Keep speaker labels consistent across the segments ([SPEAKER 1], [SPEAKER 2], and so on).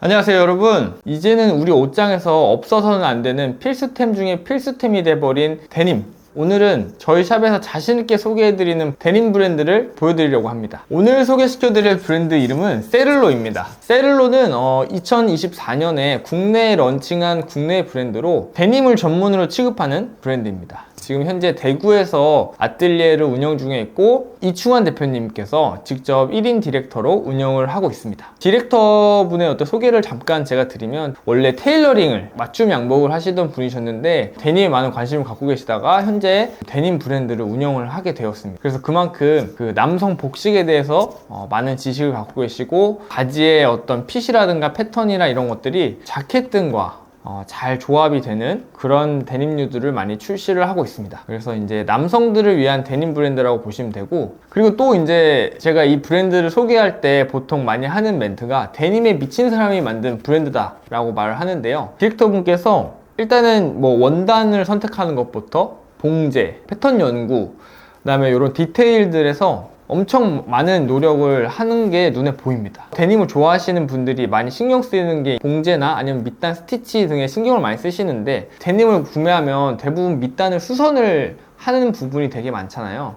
[SPEAKER 1] 안녕하세요 여러분. 이제는 우리 옷장에서 없어서는 안 되는 필수템 중에 필수템이 돼버린 데님. 오늘은 저희 샵에서 자신있게 소개해드리는 데님 브랜드를 보여드리려고 합니다. 오늘 소개시켜드릴 브랜드 이름은 세를로입니다. 세를로는 2024년에 국내에 런칭한 국내 브랜드로 데님을 전문으로 취급하는 브랜드입니다 지금 현재 대구에서 아뜰리에를 운영 중에 있고 이충환 대표님께서 직접 1인 디렉터로 운영을 하고 있습니다. 디렉터 분의 어떤 소개를 잠깐 제가 드리면 원래 테일러링을 맞춤 양복을 하시던 분이셨는데 데님에 많은 관심을 갖고 계시다가 현재 데님 브랜드를 운영을 하게 되었습니다. 그래서 그만큼 그 남성 복식에 대해서 어, 많은 지식을 갖고 계시고 바지의 어떤 핏이라든가 패턴이나 이런 것들이 자켓 등과 어, 잘 조합이 되는 그런 데님류들을 많이 출시를 하고 있습니다. 그래서 이제 남성들을 위한 데님 브랜드라고 보시면 되고 그리고 또 이제 제가 이 브랜드를 소개할 때 보통 많이 하는 멘트가 데님에 미친 사람이 만든 브랜드다 라고 말을 하는데요. 디렉터 분께서 일단은 뭐 원단을 선택하는 것부터 봉제, 패턴 연구, 그 다음에 이런 디테일들에서 엄청 많은 노력을 하는 게 눈에 보입니다. 데님을 좋아하시는 분들이 많이 신경 쓰이는 게 봉제나 아니면 밑단 스티치 등에 신경을 많이 쓰시는데 데님을 구매하면 대부분 밑단을 수선을 하는 부분이 되게 많잖아요.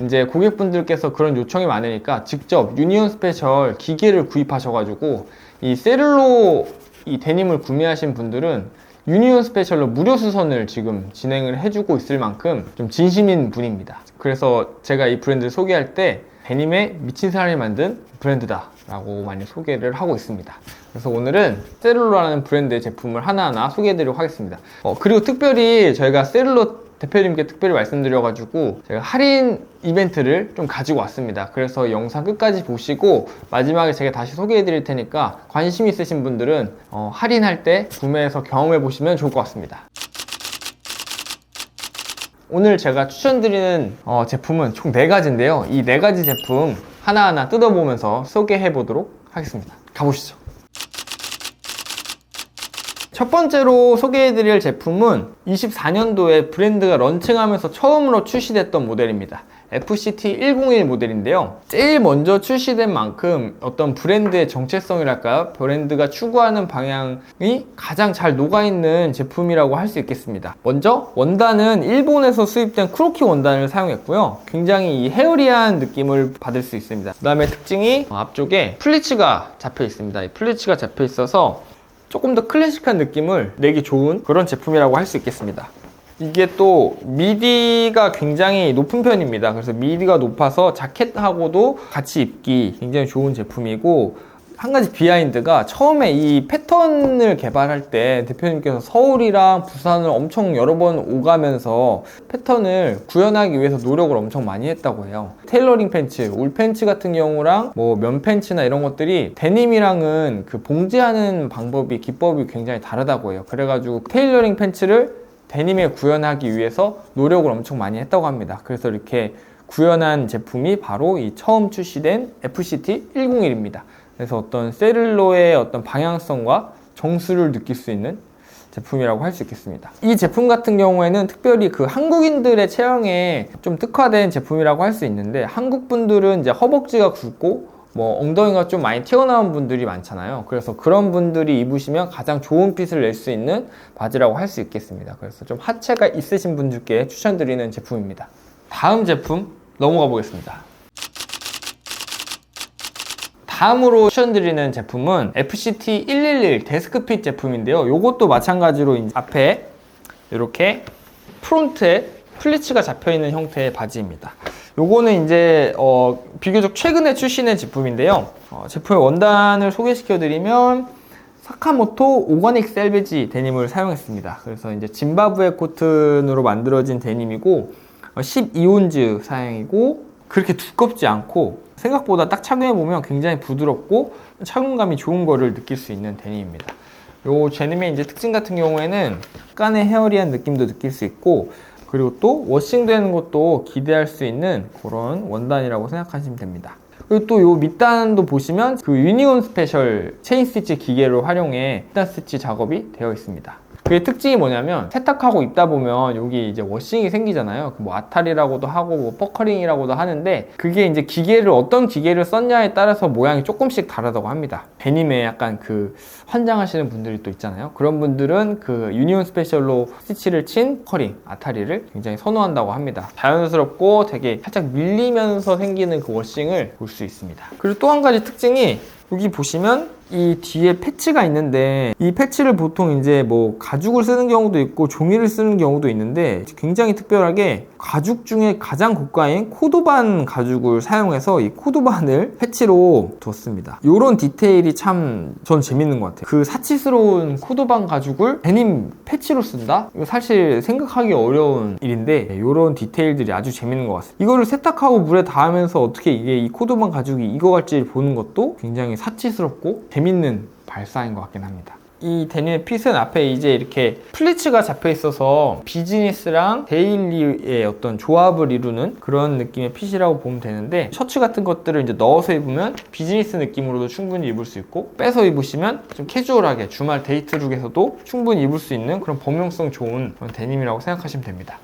[SPEAKER 1] 이제 고객분들께서 그런 요청이 많으니까 직접 유니온 스페셜 기계를 구입하셔가지고 이 세를로 이 데님을 구매하신 분들은 유니온 스페셜로 무료 수선을 지금 진행을 해주고 있을 만큼 좀 진심인 분입니다. 그래서 제가 이 브랜드를 소개할 때 데님에 미친 사람이 만든 브랜드다 라고 많이 소개를 하고 있습니다. 그래서 오늘은 세룰로라는 브랜드의 제품을 하나하나 소개해 드리도록 하겠습니다. 어, 그리고 특별히 저희가 세룰로 대표님께 특별히 말씀드려가지고 제가 할인 이벤트를 좀 가지고 왔습니다. 그래서 영상 끝까지 보시고 마지막에 제가 다시 소개해 드릴 테니까 관심 있으신 분들은 어, 할인할 때 구매해서 경험해 보시면 좋을 것 같습니다. 오늘 제가 추천드리는 어, 제품은 총 4가지인데요. 이 4가지 제품 하나하나 뜯어보면서 소개해 보도록 하겠습니다. 가보시죠. 첫 번째로 소개해드릴 제품은 24년도에 브랜드가 런칭하면서 처음으로 출시됐던 모델입니다. FCT 101 모델인데요. 제일 먼저 출시된 만큼 어떤 브랜드의 정체성이랄까요? 브랜드가 추구하는 방향이 가장 잘 녹아있는 제품이라고 할 수 있겠습니다. 먼저 원단은 일본에서 수입된 크로키 원단을 사용했고요. 굉장히 이 헤어리한 느낌을 받을 수 있습니다. 그 다음에 특징이 앞쪽에 플리츠가 잡혀 있습니다. 이 플리츠가 잡혀 있어서 조금 더 클래식한 느낌을 내기 좋은 그런 제품이라고 할 수 있겠습니다. 이게 또 미디가 굉장히 높은 편입니다. 그래서 미디가 높아서 자켓하고도 같이 입기 굉장히 좋은 제품이고 한 가지 비하인드가 처음에 이 패턴을 개발할 때 대표님께서 서울이랑 부산을 엄청 여러 번 오가면서 패턴을 구현하기 위해서 노력을 엄청 많이 했다고 해요. 테일러링 팬츠, 울 팬츠 같은 경우랑 뭐 면 팬츠나 이런 것들이 데님이랑은 그 봉제하는 방법이 기법이 굉장히 다르다고 해요. 그래가지고 테일러링 팬츠를 데님에 구현하기 위해서 노력을 엄청 많이 했다고 합니다. 그래서 이렇게 구현한 제품이 바로 이 처음 출시된 FCT 101입니다. 그래서 어떤 세를로의 어떤 방향성과 정수를 느낄 수 있는 제품이라고 할 수 있겠습니다. 이 제품 같은 경우에는 특별히 그 한국인들의 체형에 좀 특화된 제품이라고 할 수 있는데 한국 분들은 이제 허벅지가 굵고 뭐 엉덩이가 좀 많이 튀어나온 분들이 많잖아요. 그래서 그런 분들이 입으시면 가장 좋은 핏을 낼 수 있는 바지라고 할 수 있겠습니다. 그래서 좀 하체가 있으신 분들께 추천드리는 제품입니다. 다음 제품 넘어가 보겠습니다. 다음으로 추천드리는 제품은 FCT 111 데스크핏 제품인데요. 이것도 마찬가지로 앞에 이렇게 프론트에 플리츠가 잡혀 있는 형태의 바지입니다. 요거는 이제 어, 비교적 최근에 출시된 제품인데요. 어, 제품의 원단을 소개시켜 드리면 사카모토 오가닉 셀베지 데님을 사용했습니다. 그래서 이제 짐바브웨 코튼으로 만들어진 데님이고 어, 12온즈 사양이고 그렇게 두껍지 않고 생각보다 딱 착용해 보면 굉장히 부드럽고 착용감이 좋은 거를 느낄 수 있는 데님입니다. 요 데님의 이제 특징 같은 경우에는 약간의 헤어리한 느낌도 느낄 수 있고 그리고 또 워싱되는 것도 기대할 수 있는 그런 원단이라고 생각하시면 됩니다. 그리고 또 요 밑단도 보시면 그 유니온 스페셜 체인 스티치 기계를 활용해 밑단 스티치 작업이 되어 있습니다. 그게 특징이 뭐냐면 세탁하고 입다 보면 여기 이제 워싱이 생기잖아요. 그뭐 아탈이라고도 하고 뭐 퍼커링이라고도 하는데 그게 이제 기계를 어떤 기계를 썼냐에 따라서 모양이 조금씩 다르다고 합니다. 데님에 약간 그 환장하시는 분들이 또 있잖아요. 그런 분들은 그 유니온 스페셜로 스티치를 친 커링 아타리를 굉장히 선호한다고 합니다. 자연스럽고 되게 살짝 밀리면서 생기는 그 워싱을 볼 수 있습니다. 그리고 또 한 가지 특징이 여기 보시면 이 뒤에 패치가 있는데 이 패치를 보통 이제 뭐 가죽을 쓰는 경우도 있고 종이를 쓰는 경우도 있는데 굉장히 특별하게 가죽 중에 가장 고가인 코도반 가죽을 사용해서 이 코도반을 패치로 뒀습니다. 이런 디테일이 참 전 재밌는 것 같아요. 그 사치스러운 코도반 가죽을 데님 패치로 쓴다? 이거 사실 생각하기 어려운 일인데 이런 디테일들이 아주 재밌는 것 같습니다. 이거를 세탁하고 물에 닿으면서 어떻게 이게 이 코도반 가죽이 익어갈지 보는 것도 굉장히 사치스럽고 재밌는 발사인 것 같긴 합니다. 이 데님의 핏은 앞에 이제 이렇게 플리츠가 잡혀 있어서 비즈니스랑 데일리의 어떤 조합을 이루는 그런 느낌의 핏이라고 보면 되는데 셔츠 같은 것들을 이제 넣어서 입으면 비즈니스 느낌으로도 충분히 입을 수 있고 빼서 입으시면 좀 캐주얼하게 주말 데이트룩에서도 충분히 입을 수 있는 그런 범용성 좋은 그런 데님이라고 생각하시면 됩니다.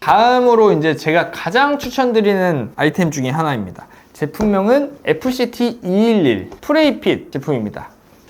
[SPEAKER 1] 다음으로 이제 제가 가장 추천드리는 아이템 중에 하나입니다. 제품명은 FCT211 프레이핏 제품입니다.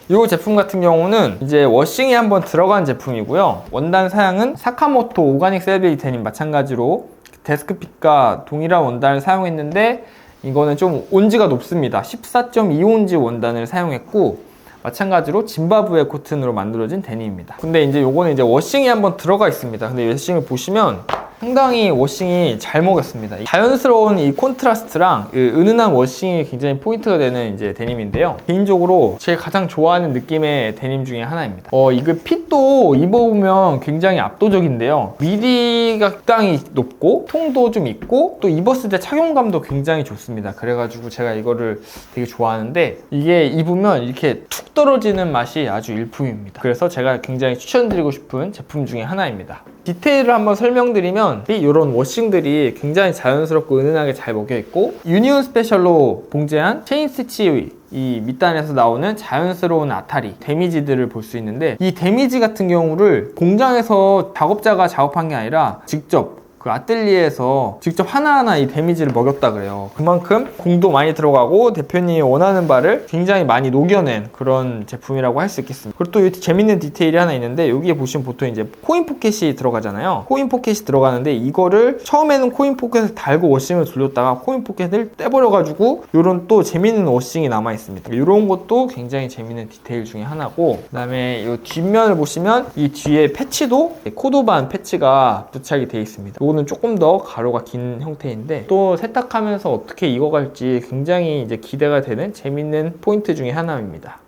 [SPEAKER 1] 이 제품 같은 경우는 이제 워싱이 한번 들어간 제품이고요. 원단 사양은 사카모토 오가닉 셀베이 데님 마찬가지로 데스크핏과 동일한 원단을 사용했는데 이거는 좀 온지가 높습니다. 14.2온지 원단을 사용했고 마찬가지로 짐바브웨 코튼으로 만들어진 데님입니다. 근데 이제 요거는 이제 워싱이 한번 들어가 있습니다. 근데 워싱을 보시면 상당히 워싱이 잘 먹였습니다. 자연스러운 이 콘트라스트랑 그 은은한 워싱이 굉장히 포인트가 되는 이제 데님인데요. 개인적으로 제가 가장 좋아하는 느낌의 데님 중에 하나입니다. 어, 이거 핏도 입어보면 굉장히 압도적인데요. 미디가 적당히 높고 통도 좀 있고 또 입었을 때 착용감도 굉장히 좋습니다. 그래가지고 제가 이거를 되게 좋아하는데 이게 입으면 이렇게 툭 떨어지는 맛이 아주 일품입니다. 그래서 제가 굉장히 추천드리고 싶은 제품 중에 하나입니다. 디테일을 한번 설명드리면 이런 워싱들이 굉장히 자연스럽고 은은하게 잘 먹여 있고 유니온 스페셜로 봉제한 체인 스티치 이 밑단에서 나오는 자연스러운 아타리 데미지들을 볼 수 있는데 이 데미지 같은 경우를 공장에서 작업자가 작업한 게 아니라 직접 그 아뜰리에에서 직접 하나하나 이 데미지를 먹였다 그래요. 그만큼 공도 많이 들어가고 대표님이 원하는 바를 굉장히 많이 녹여낸 그런 제품이라고 할 수 있겠습니다. 그리고 또 재밌는 디테일이 하나 있는데 여기에 보시면 보통 이제 코인 포켓이 들어가잖아요. 코인 포켓이 들어가는데 이거를 처음에는 코인 포켓을 달고 워싱을 돌렸다가 코인 포켓을 떼버려가지고 이런 또 재밌는 워싱이 남아 있습니다. 이런 것도 굉장히 재밌는 디테일 중에 하나고 그다음에 이 뒷면을 보시면 이 뒤에 패치도 코도반 패치가 부착이 되어 있습니다. 요거는 조금 더 가로가 긴 형태인데 또 세탁하면서 어떻게 익어갈지 굉장히 이제 기대가 되는 재밌는 포인트 중에 하나입니다.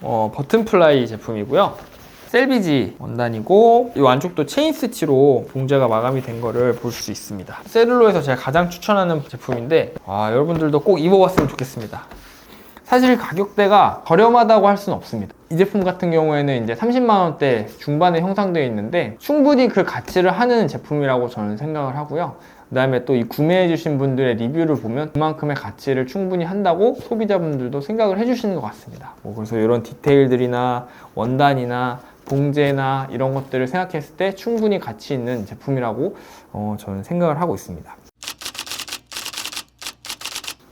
[SPEAKER 1] 어, 버튼 플라이 제품이고요. 셀비지 원단이고 이 안쪽도 체인 스티치로 봉제가 마감이 된 거를 볼 수 있습니다. 세룰로에서 제가 가장 추천하는 제품인데 아, 여러분들도 꼭 입어봤으면 좋겠습니다. 사실 가격대가 저렴하다고 할 수는 없습니다. 이 제품 같은 경우에는 이제 30만 원대 중반에 형성되어 있는데 충분히 그 가치를 하는 제품이라고 저는 생각을 하고요. 그 다음에 또 이 구매해 주신 분들의 리뷰를 보면 그만큼의 가치를 충분히 한다고 소비자분들도 생각을 해주시는 것 같습니다. 뭐 그래서 이런 디테일들이나 원단이나 봉제나 이런 것들을 생각했을 때 충분히 가치 있는 제품이라고 어, 저는 생각을 하고 있습니다.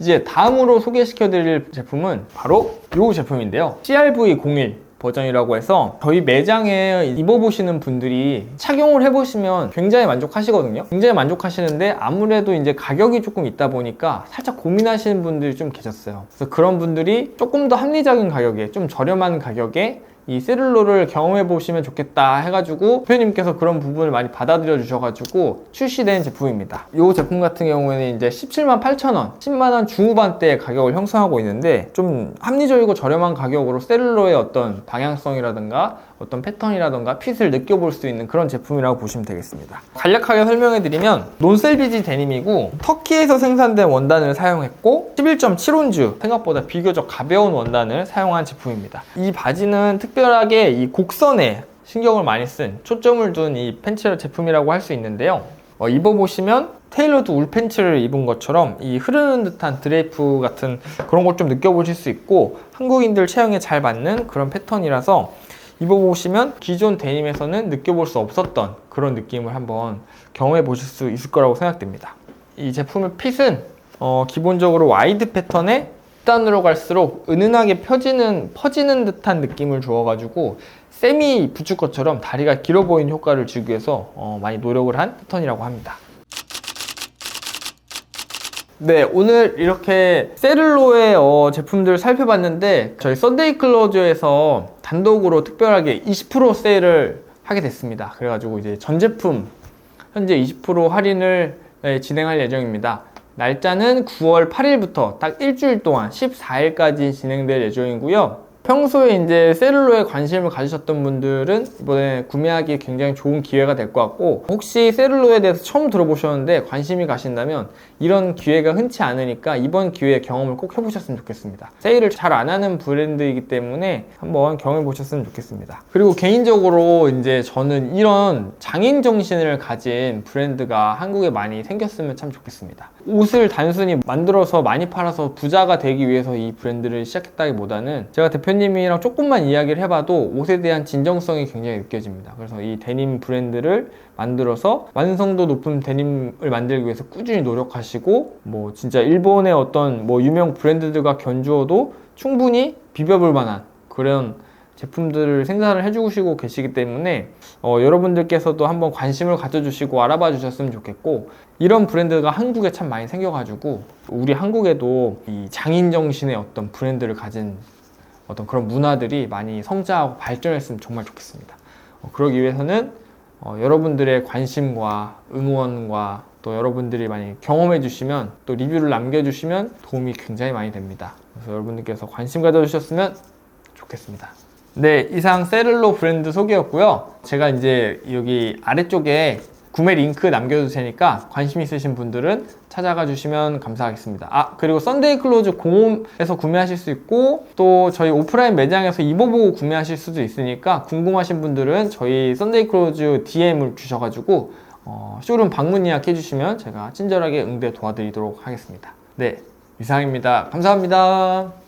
[SPEAKER 1] 이제 다음으로 소개시켜 드릴 제품은 바로 이 제품인데요. CRV01 버전이라고 해서 저희 매장에 입어보시는 분들이 착용을 해보시면 굉장히 만족하시거든요. 굉장히 만족하시는데 아무래도 이제 가격이 조금 있다 보니까 살짝 고민하시는 분들이 좀 계셨어요. 그래서 그런 분들이 조금 더 합리적인 가격에 좀 저렴한 가격에 이 세룰로를 경험해 보시면 좋겠다 해가지고 대표님께서 그런 부분을 많이 받아들여 주셔가지고 출시된 제품입니다. 이 제품 같은 경우에는 이제 17만 8천 원, 10만 원 중후반대의 가격을 형성하고 있는데 좀 합리적이고 저렴한 가격으로 세룰로의 어떤 방향성이라든가 어떤 패턴이라든가 핏을 느껴볼 수 있는 그런 제품이라고 보시면 되겠습니다. 간략하게 설명해 드리면 논셀비지 데님이고 터키에서 생산된 원단을 사용했고 11.7온즈 생각보다 비교적 가벼운 원단을 사용한 제품입니다. 이 바지는 특별하게 이 곡선에 신경을 많이 쓴 초점을 둔 이 팬츠 제품이라고 할 수 있는데요. 어, 입어보시면 테일러드 울 팬츠를 입은 것처럼 이 흐르는 듯한 드레이프 같은 그런 걸 좀 느껴보실 수 있고 한국인들 체형에 잘 맞는 그런 패턴이라서 입어보시면 기존 데님에서는 느껴볼 수 없었던 그런 느낌을 한번 경험해 보실 수 있을 거라고 생각됩니다. 이 제품의 핏은 어, 기본적으로 와이드 패턴에 단으로 갈수록 은은하게 펴지는 퍼지는 듯한 느낌을 주어가지고 세미 부츠 것처럼 다리가 길어 보이는 효과를 주기 위해서 어, 많이 노력을 한 패턴이라고 합니다. 네, 오늘 이렇게 세를로의 어, 제품들 살펴봤는데 저희 썬데이 클로저에서 단독으로 특별하게 20% 세일을 하게 됐습니다. 그래가지고 이제 전 제품 현재 20% 할인을 네, 진행할 예정입니다. 날짜는 9월 8일부터 딱 일주일 동안 14일까지 진행될 예정이고요. 평소에 이제 세룰로에 관심을 가지셨던 분들은 이번에 구매하기 굉장히 좋은 기회가 될 것 같고 혹시 세룰로에 대해서 처음 들어보셨는데 관심이 가신다면 이런 기회가 흔치 않으니까 이번 기회에 경험을 꼭 해보셨으면 좋겠습니다. 세일을 잘 안 하는 브랜드이기 때문에 한번 경험해 보셨으면 좋겠습니다. 그리고 개인적으로 이제 저는 이런 장인 정신을 가진 브랜드가 한국에 많이 생겼으면 참 좋겠습니다. 옷을 단순히 만들어서 많이 팔아서 부자가 되기 위해서 이 브랜드를 시작했다기보다는 제가 대표님이랑 조금만 이야기를 해봐도 옷에 대한 진정성이 굉장히 느껴집니다. 그래서 이 데님 브랜드를 만들어서 완성도 높은 데님을 만들기 위해서 꾸준히 노력하시고 뭐 진짜 일본의 어떤 뭐 유명 브랜드들과 견주어도 충분히 비벼볼 만한 그런 제품들을 생산을 해주시고 계시기 때문에 어, 여러분들께서도 한번 관심을 가져주시고 알아봐 주셨으면 좋겠고 이런 브랜드가 한국에 참 많이 생겨가지고 우리 한국에도 이 장인 정신의 어떤 브랜드를 가진 어떤 그런 문화들이 많이 성장하고 발전했으면 정말 좋겠습니다. 어, 그러기 위해서는 어, 여러분들의 관심과 응원과 또 여러분들이 많이 경험해 주시면 또 리뷰를 남겨 주시면 도움이 굉장히 많이 됩니다. 그래서 여러분들께서 관심 가져 주셨으면 좋겠습니다. 네, 이상 세를로 브랜드 소개였고요. 제가 이제 여기 아래쪽에 구매 링크 남겨둘 테니까 관심 있으신 분들은 찾아가 주시면 감사하겠습니다. 아, 그리고 썬데이 클로즈 공홈에서 구매하실 수 있고 또 저희 오프라인 매장에서 입어보고 구매하실 수도 있으니까 궁금하신 분들은 저희 썬데이 클로즈 DM을 주셔가지고 어, 쇼룸 방문 예약해 주시면 제가 친절하게 응대 도와드리도록 하겠습니다. 네, 이상입니다. 감사합니다.